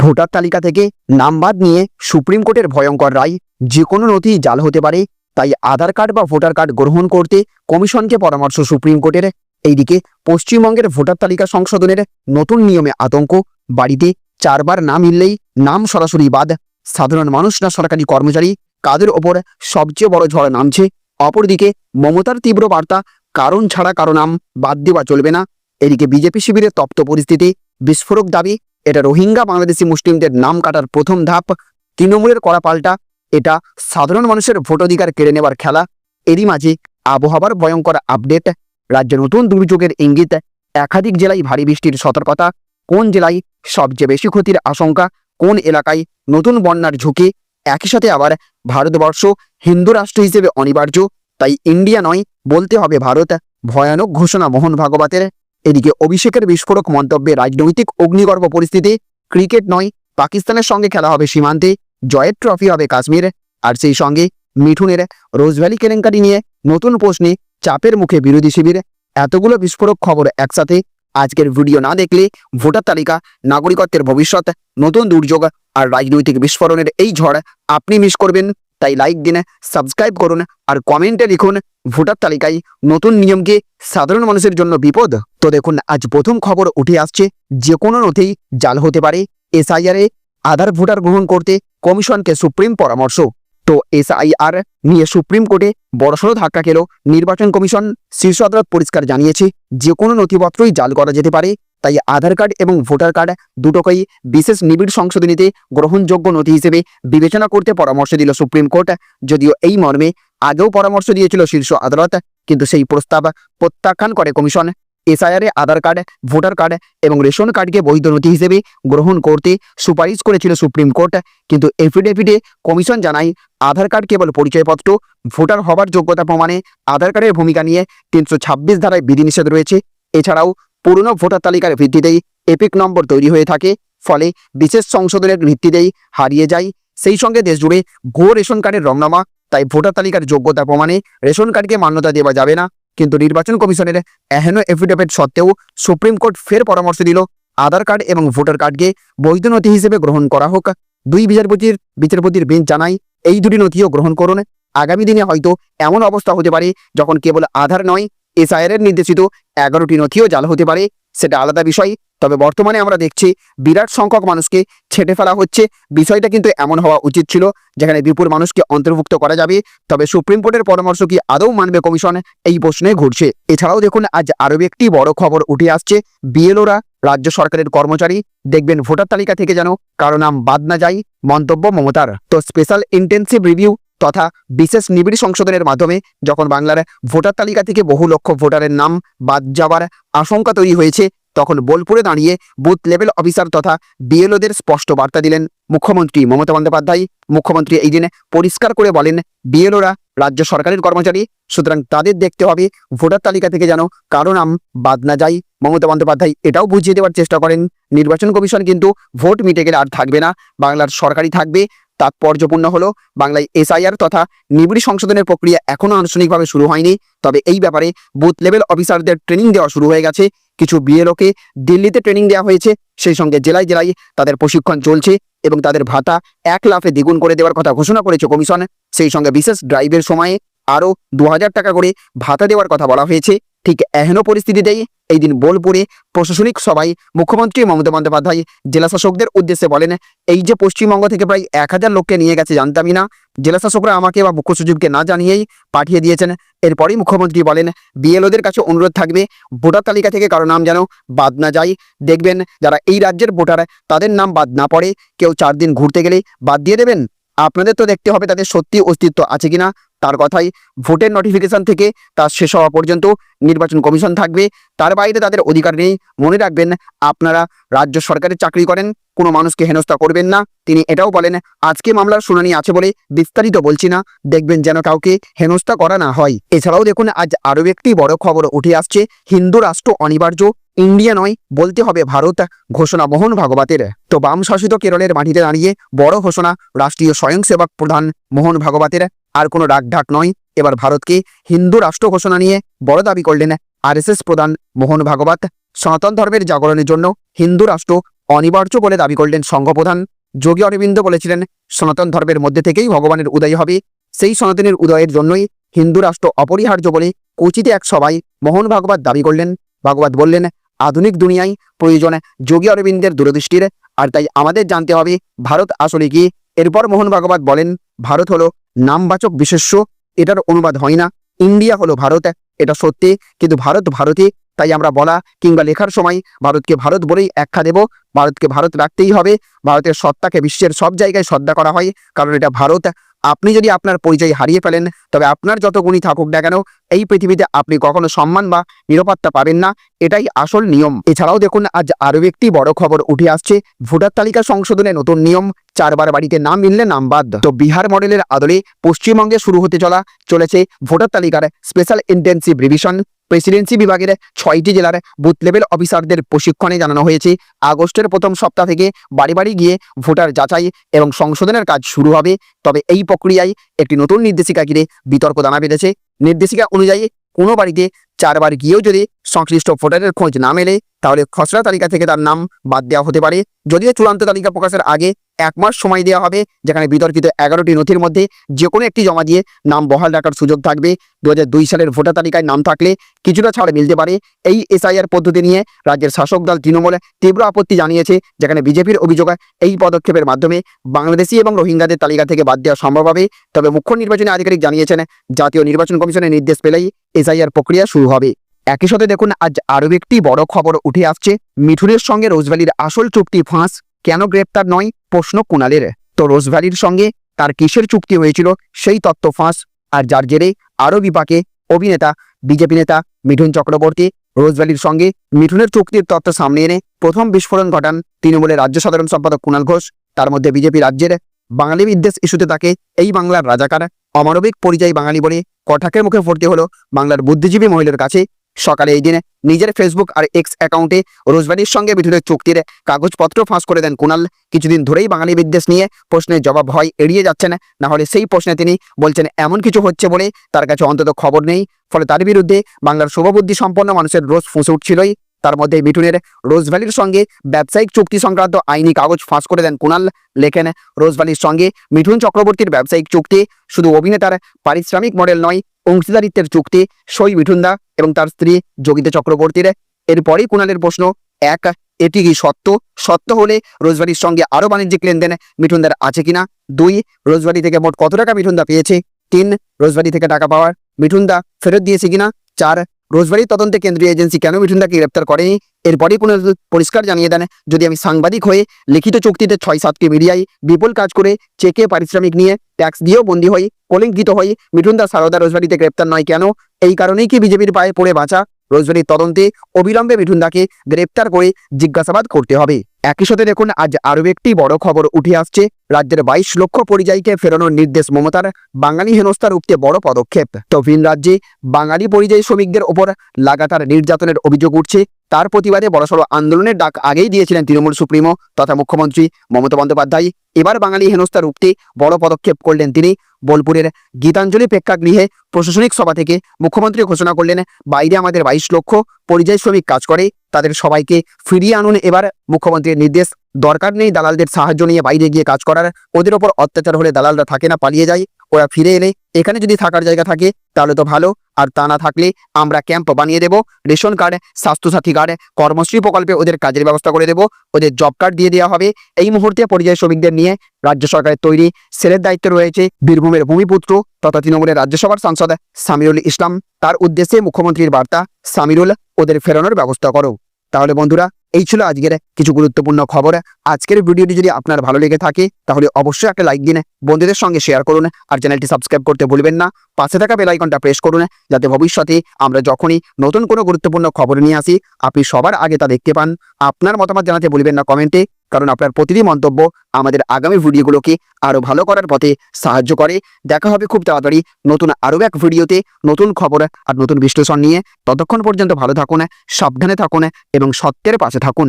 Voter তালিকা থেকে নাম বাদ নিয়ে সুপ্রিম কোর্টের ভয়ঙ্কর রায়, যে কোনো নথি জাল হতে পারে, তাই আধার কার্ড বা ভোটার কার্ড গ্রহণ করতে কমিশনকে পরামর্শ সুপ্রিম কোর্টের। এইদিকে পশ্চিমবঙ্গের ভোটার তালিকা সংশোধনের নতুন নিয়মে আতঙ্ক, বাড়িতে চারবার না মিললেই নাম সরাসরি বাদ, সাধারণ মানুষ না সরকারি কর্মচারী, কাদের ওপর সবচেয়ে বড় ঝড় নামছে। অপরদিকে মমতার তীব্র বার্তা, কারণ ছাড়া কারও নাম বাদ দেওয়া চলবে না। এদিকে বিজেপি শিবিরের তপ্ত পরিস্থিতি, বিস্ফোরক দাবি এটা রোহিঙ্গা বাংলাদেশি মুসলিমদের নাম কাটার প্রথম ধাপ। তৃণমূলের করা পাল্টা, এটা সাধারণ মানুষের ভোটাধিকার কেড়ে নেবার খেলা। এরই মাঝে আবহাওয়ার ভয়ঙ্কর আপডেট। রাজ্যে নতুন দুর্যোগের ইঙ্গিত। একাধিক জেলায় ভারী বৃষ্টির সতর্কতা। কোন জেলায় সবচেয়ে বেশি ক্ষতির আশঙ্কা? কোন এলাকায় নতুন বন্যার ঝুঁকি? একই সাথে আবার ভারতবর্ষ হিন্দু রাষ্ট্র হিসেবে অনিবার্য। তাই ইন্ডিয়া নয়, বলতে হবে ভারত। ভয়ানক ঘোষণা মোহন ভাগবতের। এদিকে অভিষেকের বিস্ফোরক মন্তব্যে রাজনৈতিক অগ্নিগর্ভ পরিস্থিতি, ক্রিকেট নয়, পাকিস্তানের সঙ্গে খেলা হবে সীমান্তে, জয়ের ট্রফি হবে কাশ্মীর। আর সেই সঙ্গে মিঠুনের রোজভ্যালি কেলেঙ্কারি নিয়ে নতুন প্রশ্নে চাপের মুখে বিরোধী শিবির। এতগুলো বিস্ফোরক খবর একসাথে। আজকের ভিডিও না দেখলে ভোটার তালিকা, নাগরিকত্বের ভবিষ্যৎ, নতুন দুর্যোগ আর রাজনৈতিক বিস্ফোরণের এই ঝড় আপনি মিস করবেন। তাই লাইক দিন সাবস্ক্রাইব করুন আর কমেন্টে লিখুন ভোটার তালিকায় নতুন নিয়মকে সাধারণ মানুষের জন্য বিপদ। তো দেখুন, আজ প্রথম খবর উঠে আসছে, যে কোনো নথি জাল হতে পারে। এসআইআরে আধার ভোটার গ্রহণ করতে কমিশনকে সুপ্রিম পরামর্শ। তো এসআইআর নিয়ে সুপ্রিম কোর্টে বড়সড় ধাক্কা খেল নির্বাচন কমিশন। শীর্ষ আদালত পরিষ্কার জানিয়েছে, যে কোনো নথিপত্রই জাল করা যেতে পারে। তাই আধার কার্ড এবং ভোটার কার্ড দুটোকেই বিশেষ নিবিড় সংশোধনীতে গ্রহণযোগ্য নথি হিসেবে বিবেচনা করতে পরামর্শ দিল সুপ্রিম কোর্ট। যদিও এই মর্মে আগেও পরামর্শ দিয়েছিল শীর্ষ আদালত, কিন্তু সেই প্রস্তাব প্রত্যাখ্যান করে কমিশন। এসআইআরে আধার কার্ড, ভোটার কার্ড এবং রেশন কার্ডকে বৈধ নথি হিসেবে গ্রহণ করতে সুপারিশ করেছিল সুপ্রিম কোর্ট, কিন্তু এফিডেভিটে কমিশন জানায়, আধার কার্ড কেবল পরিচয়পত্র, ভোটার হবার যোগ্যতা প্রমাণে আধার কার্ডের ভূমিকা নিয়ে তিনশো ছাব্বিশ ধারায় বিধিনিষেধ রয়েছে। এছাড়াও পুরনো ভোটার তালিকার ভিত্তিতেই এপিক নম্বর তৈরি হয়ে থাকে। ফলে বিশেষ সংশোধনের ভিত্তিতেই হারিয়ে যায়। সেই সঙ্গে দেশজুড়ে ভুয়ো রেশন কার্ডের রংনামা তাই ভোটার তালিকার যোগ্যতা প্রমাণে রেশন কার্ডকে মান্যতা দেওয়া যাবে না। কিন্তু নির্বাচন কমিশনের এহেন এফিডেভিট সত্ত্বেও সুপ্রিম কোর্ট ফের পরামর্শ দিল, আধার কার্ড এবং ভোটার কার্ডকে বৈধ নথি হিসেবে গ্রহণ করা হোক। দুই বিচারপতির বিচারপতির বেঞ্চ জানায়, এই দুটি নথিও গ্রহণ করুন। আগামী দিনে হয়তো এমন অবস্থা হতে পারে যখন কেবল আধার নয় এসআইআর এর নির্দেশিত এগারোটি নথিও জাল হতে পারে, সেটা আলাদা বিষয়। তবে বর্তমানে আমরা দেখছি বিরাট সংখ্যক মানুষকে ছেটে ফেলা হচ্ছে। বিষয়টা কিন্তু এমন হওয়া উচিত ছিল, যেখানে বিপুল মানুষকে অন্তর্ভুক্ত করা যাবে। তবে সুপ্রিম কোর্টের পরামর্শ কি আদৌ মানবে কমিশন? এই প্রশ্নে ঘুরছে। এছাড়াও দেখুন, আজ আরও একটি বড় খবর উঠে আসছে। বিএলওরা রাজ্য সরকারের কর্মচারী, দেখবেন ভোটার তালিকা থেকে যেন কারও নাম বাদ না যায়। মন্তব্য মমতার। তো স্পেশাল ইন্টেন্সিভ রিভিউ তথা বিশেষ নিবিড় সংশোধনের মাধ্যমে যখন বাংলার ভোটার তালিকা থেকে বহু লক্ষ ভোটারের নাম বাদ যাবার আশঙ্কা তৈরি হয়েছে, তখন বোলপুরে দাঁড়িয়ে বুথ লেভেল অফিসার তথা বিএলওদের স্পষ্ট বার্তা দিলেন মুখ্যমন্ত্রী মমতা বন্দ্যোপাধ্যায়। মুখ্যমন্ত্রী এই দিনে পরিষ্কার করে বলেন, বিএলওরা রাজ্য সরকারের কর্মচারী, সুতরাং তাদের দেখতে হবে ভোটার তালিকা থেকে যেন কারও নাম বাদ না যায়। মমতা বন্দ্যোপাধ্যায় এটাও বুঝিয়ে দেওয়ার চেষ্টা করেন, নির্বাচন কমিশন কিন্তু ভোট মিটে গেলে আর থাকবে না, বাংলার সরকারি থাকবে। তাৎপর্যপূর্ণ হলো। বাংলায় এসআইআর তথা নিবিড় সংশোধনের প্রক্রিয়া এখনও আনুষ্ঠানিকভাবে শুরু হয়নি। তবে এই ব্যাপারে বুথ লেভেল অফিসারদের ট্রেনিং দেওয়া শুরু হয়ে গেছে। কিছু বিএলওকে দিল্লিতে ট্রেনিং দেওয়া হয়েছে। সেই সঙ্গে জেলায় জেলায় তাদের প্রশিক্ষণ চলছে এবং তাদের ভাতা এক লাফে দ্বিগুণ করে দেওয়ার কথা ঘোষণা করেছে কমিশন। সেই সঙ্গে বিশেষ ড্রাইভের সময়ে আরও দু হাজার টাকা করে ভাতা দেওয়ার কথা বলা হয়েছে। ঠিক এহেন পরিস্থিতিতেই এই দিন বোলপুরে প্রশাসনিক সভায় মুখ্যমন্ত্রী মমতা বন্দ্যোপাধ্যায় জেলা শাসকদের উদ্দেশ্যে বলেন, এই যে পশ্চিমবঙ্গ থেকে প্রায় এক হাজার লোককে নিয়ে গেছে জানতামই না। জেলা শাসকরা আমাকে বা মুখ্য সচিবকে না জানিয়েই পাঠিয়ে দিয়েছেন। এরপরই মুখ্যমন্ত্রী বলেন, বিএলওদের কাছে অনুরোধ থাকবে, ভোটার তালিকা থেকে কারও নাম যেন বাদ না যায়। দেখবেন, যারা এই রাজ্যের ভোটার, তাদের নাম বাদ না পড়ে, কেউ চার দিন ঘুরতে গেলে বাদ দিয়ে দেবেন? আপনাদের তো দেখতে হবে তাদের সত্যি অস্তিত্ব আছে কিনা। তার কথাই ভোটের নোটিফিকেশন থেকে তা শেষ হওয়া পর্যন্ত নির্বাচন কমিশন থাকবে। তার বাইরে তাদের অধিকার নেই। মনে রাখবেন, আপনারা রাজ্য সরকারের চাকরি করেন, কোনো মানুষকে হেনস্থা করবেন না। তিনি এটাও বলেন, আজকে মামলার শুনানি আছে বলে বিস্তারিত বলছি না। দেখবেন যেন কাউকে হেনস্থা করা না হয়। এছাড়াও দেখুন, আজ আরও একটি বড় খবর উঠে আসছে। হিন্দু রাষ্ট্র অনিবার্য ইন্ডিয়া নয়, বলতে হবে ভারত, ঘোষণা মোহন ভাগবতের। তো বাম শাসিত কেরলের মাটিতে দাঁড়িয়ে বড় ঘোষণা, রাষ্ট্রীয় স্বয়ংসেবক প্রধান মোহন ভাগবতের। আর কোনো রাগঢাক নয়, এবার ভারতকে হিন্দু রাষ্ট্র ঘোষণা নিয়ে বড় দাবি করলেন আরএসএস প্রধান মোহন ভাগবত। সনাতন ধর্মের জাগরণের জন্য হিন্দু রাষ্ট্র অনিবার্য বলে দাবি করলেন সংঘপ্রধান। যোগী অরবিন্দ বলেছিলেন, সনাতন ধর্মের মধ্যে থেকেই ভগবানের উদয় হবে। সেই সনাতনের উদয়ের জন্যই হিন্দু রাষ্ট্র অপরিহার্য বলে কোচিতে এক সভায় মোহন ভাগবত দাবি করলেন। ভাগবত বললেন আধুনিক দুনিয়ায় প্রয়োজন যোগী অরবিন্দের দূরদৃষ্টির, আর তাই আমাদের জানতে হবে ভারত আসলে কি? এরপর মোহন ভাগবত বলেন, ভারত হলো নামবাচক বিশেষ্য, এটার অনুবাদ হয় না। ইন্ডিয়া হলো ভারত, এটা সত্যি, কিন্তু ভারত ভারতে তাই আমরা বলা কিংবা লেখার সময় ভারতকে ভারত বলেই একখা দেব, ভারতকে ভারত রাখতেই হবে, ভারতের সত্তাকে বিশ্বের সব জায়গায় শ্রদ্ধা করা হয়, কারণ এটা ভারত। আপনি যদি আপনার পরিচয় হারিয়ে ফেলেন, তবে আপনার যত গুণী থাকুক না কেন, এই পৃথিবীতে আপনি কখনো সম্মান বা নিরাপত্তা পাবেন না। এটাই আসল নিয়ম। এছাড়াও দেখুন, আজ আরও একটি বড় খবর উঠে আসছে। ভোটার তালিকা সংশোধনে নতুন নিয়ম। চারবার বাড়িতে নাম মিললে নাম বাদ। তো বিহার মডেলের আদলে পশ্চিমবঙ্গে শুরু হতে চলা চলেছে ভোটার তালিকার স্পেশাল ইন্টেন্সিভ রিভিশন। প্রেসিডেন্সি বিভাগের ছয়টি জেলার বুথ লেভেল অফিসারদের প্রশিক্ষণে জানানো হয়েছে। আগস্টের প্রথম সপ্তাহ থেকে বাড়ি বাড়ি গিয়ে ভোটার যাচাই এবং সংশোধনের কাজ শুরু হবে। তবে এই প্রক্রিয়ায় একটি নতুন নির্দেশিকা ঘিরে বিতর্ক দানা বেঁধেছে। নির্দেশিকা অনুযায়ী কোনো বাড়িতে চারবার গিয়েও যদি সংশ্লিষ্ট ভোটারের খোঁজ না মেলে তাহলে খসড়া তালিকা থেকে তার নাম বাদ দেওয়া হতে পারে। যদিও চূড়ান্ত তালিকা প্রকাশের আগে এক মাস সময় দেওয়া হবে, যেখানে বিতর্কিত এগারোটি নথির মধ্যে যে কোনো একটি জমা দিয়ে নাম বহাল রাখার সুযোগ থাকবে। দু হাজার দুই সালের ভোটার তালিকায় নাম থাকলে কিছুটা ছাড় মিলতে পারে। এই এসআইআর পদ্ধতি নিয়ে রাজ্যের শাসক দল তৃণমূল তীব্র আপত্তি জানিয়েছে, যেখানে বিজেপির অভিযোগ এই পদক্ষেপের মাধ্যমে বাংলাদেশি এবং রোহিঙ্গাদের তালিকা থেকে বাদ দেওয়া সম্ভব হবে। তবে মুখ্য নির্বাচনী আধিকারিক জানিয়েছেন, জাতীয় নির্বাচন কমিশনের নির্দেশ পেলেই এসআইআর প্রক্রিয়া শুরু হবে। একই সাথে দেখুন, আজ আরও একটি বড় খবর উঠে আসছে। মিঠুনের সঙ্গে রোজভ্যালির আসল চুক্তি ফাঁস। কেন গ্রেপ্তার নয়? প্রশ্ন কুণালের। তো রোজভ্যালির সঙ্গে তার কিসের চুক্তি হয়েছিল? সেই তত্ত্ব ফাঁস। আর যার জেরে আরও বিপাকে অভিনেতা, বিজেপি নেতা মিঠুন চক্রবর্তী রোজভ্যালির সঙ্গে মিঠুনের চুক্তির তত্ত্ব সামনে এনে প্রথম বিস্ফোরণ ঘটান তৃণমূলের রাজ্য সাধারণ সম্পাদক কুণাল ঘোষ। তার মধ্যে বিজেপি রাজ্যের বাঙালি বিদ্বেষ ইস্যুতে তাকে এই বাংলার রাজাকার, অমানবিক পরিযায়ী বাঙালি বলে কটাকের মুখে পড়তে হলো বাংলার বুদ্ধিজীবী মহিলার কাছে। সকালে এই দিনে নিজের ফেসবুক আর এক্স অ্যাকাউন্টে রোজবাড়ির সঙ্গে মিঠুনের চুক্তির কাগজপত্র ফাঁস করে দেন কুণাল কিছুদিন ধরেই বাঙালি বিদ্বেষ নিয়ে প্রশ্নের জবাব হয় এড়িয়ে যাচ্ছেন। না হলে সেই প্রশ্নে তিনি বলছেন, এমন কিছু হচ্ছে বলে তার কাছে অন্তত খবর নেই। ফলে তার বিরুদ্ধে বাংলার শুভবুদ্ধি সম্পন্ন মানুষের রোজ ফুঁসে উঠছিলই। তার মধ্যে মিঠুনের রোজভ্যালির সঙ্গে ব্যবসায়িক চুক্তি সংক্রান্ত আইনি কাগজ ফাঁস করে দেন কুণাল লেখেন রোজভ্যালির সঙ্গে মিঠুন চক্রবর্তীর ব্যবসায়িক চুক্তি শুধু অভিনেতার পারিশ্রমিক মডেল নয় অংশীদারিত্বের চুক্তি, সই মিঠুনদা এবং তার স্ত্রী যোগিতা চক্রবর্তীর। এরপরেই কুণালের প্রশ্ন, এক, এটি কি সত্য? সত্য হলে রোজবাড়ির সঙ্গে আরও বাণিজ্যিক লেনদেন মিঠুনদার আছে কিনা? দুই, রোজবাড়ি থেকে মোট কত টাকা মিঠুনদা পেয়েছে? তিন, রোজবাড়ি থেকে টাকা পাওয়ার মিঠুনদা ফেরত দিয়েছে কিনা? চার রোজবাড়ির তদন্তে কেন্দ্রীয় এজেন্সি কেন মিঠুনদাকে গ্রেপ্তার করেনি এরপরই কোনো পরিষ্কার জানিয়ে দেন, যদি আমি সাংবাদিক হয়ে লিখিত চুক্তিতে ছয় সাতটি মিডিয়ায় বিপুল কাজ করে চেকে পারিশ্রমিক নিয়ে ট্যাক্স দিয়েও বন্দী হই, কলিঙ্কিত হই, মিঠুনদা সারদা রোজবাড়িতে গ্রেপ্তার নয় কেন? এই কারণেই কি বিজেপির পায়ে পড়ে বাঁচা? রোজবাড়ির তদন্তে অবিলম্বে মিঠুনদাকে গ্রেপ্তার করে জিজ্ঞাসাবাদ করতে হবে। একই সাথে দেখুন, আজ আরও একটি বড় খবর উঠে আসছে। রাজ্যের বাইশ লক্ষ পরিযায়ীকে ফেরানোর নির্দেশ মমতার বাঙালি হেনস্থার রুখতে বড় পদক্ষেপ। তো ভিন রাজ্যে বাঙালি পরিযায়ী শ্রমিকদের ওপর লাগাতার নির্যাতনের অভিযোগ উঠছে। তার প্রতিবাদে বড়সড় আন্দোলনের ডাক আগেই দিয়েছিলেন তৃণমূল সুপ্রিমো তথা মুখ্যমন্ত্রী মমতা বন্দ্যোপাধ্যায়। এবার বাঙালি হেনস্থা রুখতে বড় পদক্ষেপ করলেন তিনি। বোলপুরের গীতাঞ্জলি প্রেক্ষাগৃহে প্রশাসনিক সভা থেকে মুখ্যমন্ত্রী ঘোষণা করলেন, বাইরে আমাদের বাইশ লক্ষ পরিযায়ী শ্রমিক কাজ করে, তাদের সবাইকে ফিরিয়ে আনুন। এবার মুখ্যমন্ত্রীর নির্দেশ, দরকার নেই দালালদের সাহায্য নিয়ে বাইরে গিয়ে কাজ করার। ওদের ওপর অত্যাচার হলে দালালরা থাকে না, পালিয়ে যায়। ওরা ফিরে এলে এখানে যদি থাকার জায়গা থাকে, তাহলে তো ভালো। আর তা না থাকলে আমরা ক্যাম্প বানিয়ে দেব। Ration card Swasthyasathi card Karmashree প্রকল্পে ওদের কাজের ব্যবস্থা করে দেব। ওদের জব কার্ড দিয়ে দেওয়া হবে। এই মুহূর্তে পরিযায়ী শ্রমিকদের নিয়ে রাজ্য সরকারের তৈরি সেলের দায়িত্ব রয়েছে বীরভূমের ভূমিপুত্র তথা তৃণমূলের রাজ্যসভার সাংসদ সামিরুল ইসলাম। তার উদ্দেশ্যে মুখ্যমন্ত্রীর বার্তা, সামিরুল, ওদের ফেরানোর ব্যবস্থা করো। তাহলে বন্ধুরা, এই ছিল আজকের কিছু গুরুত্বপূর্ণ খবর। আজকের ভিডিওটি যদি আপনার ভালো লেগে থাকে, তাহলে অবশ্যই একটা লাইক দিন, বন্ধুদের সঙ্গে শেয়ার করুন, আর চ্যানেলটি সাবস্ক্রাইব করতে ভুলবেন না। পাশে থাকা বেলাইকনটা প্রেস করুন, যাতে ভবিষ্যতে আমরা যখনই নতুন কোনো গুরুত্বপূর্ণ খবর নিয়ে আসি, আপনি সবার আগে তা দেখতে পান। আপনার মতামত জানাতে ভুলবেন না কমেন্টে কারণ আপনার প্রতিটি মন্তব্য আমাদের আগামী ভিডিওগুলোকে আরও ভালো করার পথে সাহায্য করে। দেখা হবে খুব তাড়াতাড়ি নতুন আরও এক ভিডিওতে নতুন খবর আর নতুন বিশ্লেষণ নিয়ে। ততক্ষণ পর্যন্ত ভালো থাকুন, সাবধানে থাকুন এবং সত্যের পাশে থাকুন।